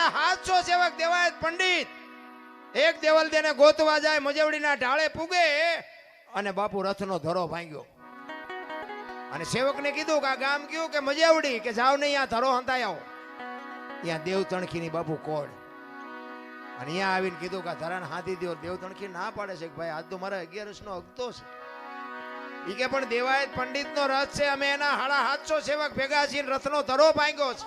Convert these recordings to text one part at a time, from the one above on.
હાડા હાથસો સેવક દેવાયત પંડિત. એક દેવલ દેને ગોતવા જાય, મજવડીના ઢાળે પૂગે અને બાપુ રથનો ધરો ભાંગ્યો. અને સેવકને કીધું કે આ ગામ કયું કે મજેવડી કે જાવ નહીં, આ ધરો હંતાઈ આવો. ત્યાં દેવ તણખીની બાપુ કોડ અને અહીંયા આવીને કીધું કે આ ધરાને હાથી દો દેવ તણખી ના પાડે છે ભાઈ, આજ તો મારા અગિયારસ નો અગતો છે. ઈ કે પણ દેવાયત પંડિત નો રથ છે, અમે એના હાડા હાથસો સેવક ભેગા છીએ ને રથનો ધરો ભાંગ્યો છે.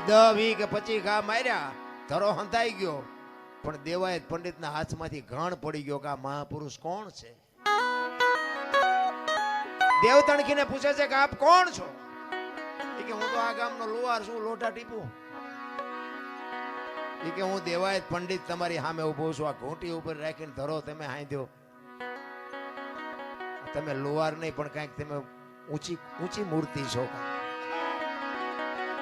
વી કે પચી ઘા માર્યા, ધરો હંતાઈ ગયો. પણ દેવાયત પંડિતના હાથમાંથી ઘાણ પડી ગયો કે આ મહાપુરુષ કોણ છે? દેવ તણખીને પૂછે છે કે આપ કોણ છો? એ કે હું તો આ ગામનો લુવાર છું લોટા ટીપું. એ કે હું દેવાયત પંડિત તમારી સામે ઊભો છું, આ ઘૂંટી ઉપર રાખીને ધરો તમે હાંધ્યો. તમે લુવાર નહીં, પણ કાંઈક તમે ઊંચી ઊંચી મૂર્તિ છો.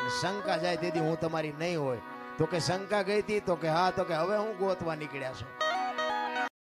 અને શંકા જાય તેથી હું તમારી નહીં હોય. તો કે શંકા ગઈ હતી, તો કે હા, તો કે હવે હું ગોતવા નીકળ્યા છો.